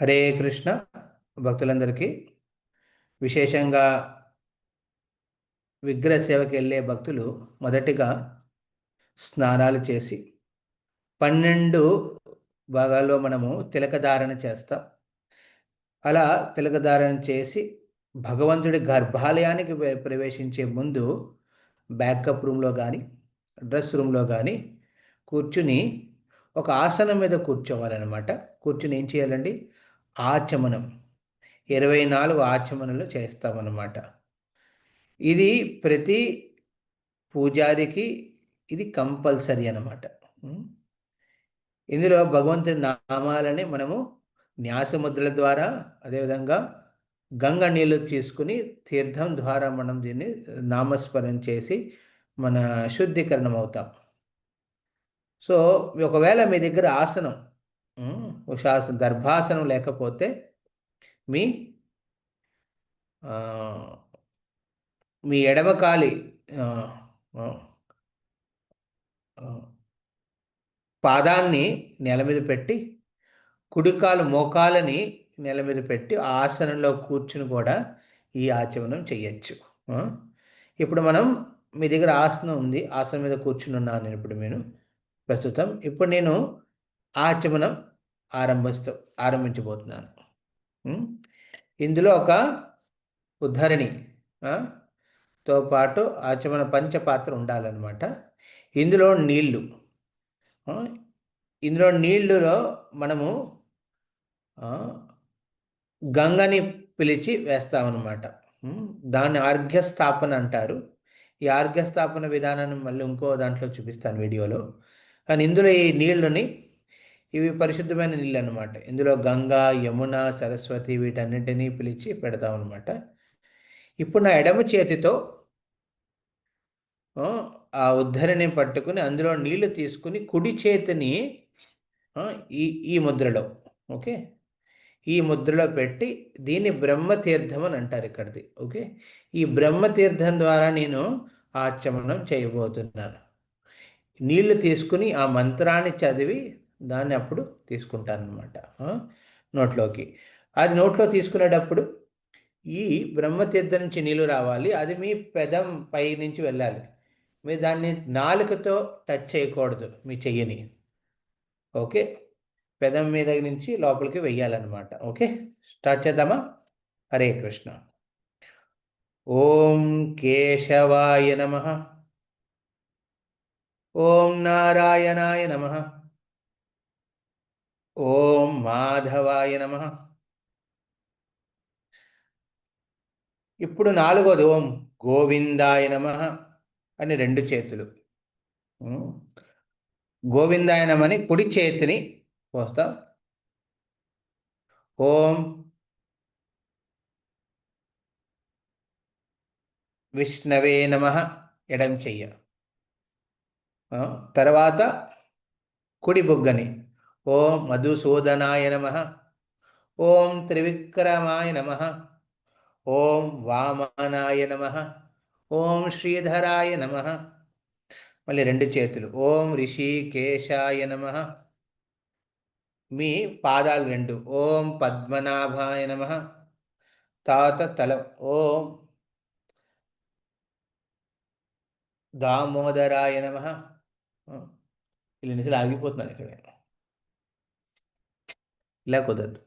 హరే కృష్ణ భక్తులందరికీ విశేషంగా విగ్రహ సేవకి వెళ్ళే భక్తులు మొదటిగా స్నానాలు చేసి పన్నెండు భాగాల్లో మనము తిలకధారణ చేస్తాం. అలా తిలకధారణ చేసి భగవంతుడి గర్భాలయానికి ప్రవేశించే ముందు బ్యాకప్ రూమ్లో కానీ డ్రెస్ రూమ్లో కానీ కూర్చుని ఒక ఆసనం మీద కూర్చోవాలన్నమాట. కూర్చుని ఏం చేయాలండి? ఆచమనం. ఇరవై నాలుగు ఆచమనలు చేస్తామన్నమాట. ఇది ప్రతి పూజారికి ఇది కంపల్సరీ అనమాట ఇందులో భగవంతుని నామాలని మనము న్యాసముద్రల ద్వారా అదేవిధంగా గంగ నీళ్ళు తీసుకుని తీర్థం ద్వారా మనం దీన్ని నామస్మరణ చేసి మన శుద్ధీకరణం అవుతాం సో ఒకవేళ మీ దగ్గర ఆసనం ఉషాసనం గర్భాసనం లేకపోతే మీ మీ ఎడమకాలి పాదాన్ని నెల మీద పెట్టి కుడికాలు మోకాలని నెల మీద పెట్టి ఆసనంలో కూర్చుని కూడా ఈ ఆచమనం చేయొచ్చు ఇప్పుడు మనం మీ దగ్గర ఆసనం ఉంది ఆసనం మీద కూర్చుని ఉన్నాను నేను ఇప్పుడు నేను ప్రస్తుతం. ఇప్పుడు నేను ఆచమనం ఆరంభిస్తూ ఆరంభించబోతున్నాను. ఇందులో ఒక ఉద్ధరణి తో పాటు ఆచమన పంచపాత్ర ఉండాలన్నమాట. ఇందులో నీళ్ళు ఇందులో నీళ్ళులో మనము గంగని పిలిచి వేస్తామన్నమాట. దాన్ని ఆర్ఘ్యస్థాపన అంటారు. ఈ ఆర్ఘ్యస్థాపన విధానాన్ని మళ్ళీ ఇంకో దాంట్లో చూపిస్తాను వీడియోలో. కానీ ఇందులో ఈ నీళ్ళని ఇవి పరిశుద్ధమైన నీళ్ళు అనమాట ఇందులో గంగా యమున సరస్వతి వీటన్నింటినీ పిలిచి పెడతాం అనమాట ఇప్పుడు నా ఎడమ చేతితో ఆ ఉద్ధరిని పట్టుకుని అందులో నీళ్ళు తీసుకుని కుడి చేతిని ఈ ఈ ముద్రలో ఓకే? ఈ ముద్రలో పెట్టి దీన్ని బ్రహ్మతీర్థం అని అంటారు ఇక్కడిది ఓకే? ఈ బ్రహ్మతీర్థం ద్వారా నేను ఆచమనం చేయబోతున్నాను. నీళ్ళు తీసుకుని ఆ మంత్రాన్ని చదివి దాన్ని అప్పుడు తీసుకుంటాను అనమాట నోట్లోకి. అది నోట్లో తీసుకునేటప్పుడు ఈ బ్రహ్మతీర్థ నుంచి నీళ్ళు రావాలి. అది మీ పెదం పై నుంచి వెళ్ళాలి. మీరు దాన్ని నాలుకతో టచ్ చేయకూడదు మీ చెయ్యని. ఓకే? పెదం మీద నుంచి లోపలికి వెయ్యాలన్నమాట. ఓకే? స్టార్ట్ చేద్దామా? హరే కృష్ణ. ఓం కేశవాయ నమ. ఓం నారాయణాయ నమ. ఓం మాధవాయ నమ. ఇప్పుడు నాలుగోది ఓం గోవిందాయ నమ అని రెండు చేతులు. గోవిందాయ నమని కుడి చేతిని పోస్తాం. ఓం విష్ణవే నమ ఎడం చెయ్య. తర్వాత కుడి బుగ్గని ఓం మధుసూదనాయ నమ. ఓం త్రివిక్రమాయ నమ. ఓం వామనాయ నమ. ఓం శ్రీధరాయ నమ. మళ్ళీ రెండు చేతులు. ఓం రిషికేశాయ నమ. మీ పాదాలు రెండు. ఓం పద్మనాభాయ నమ. తాత తల. ఓం దామోదరాయ నమ. ఇలా నిసలు ఆగిపోతున్నాను ఇక్కడ. ఇలా కుదరదు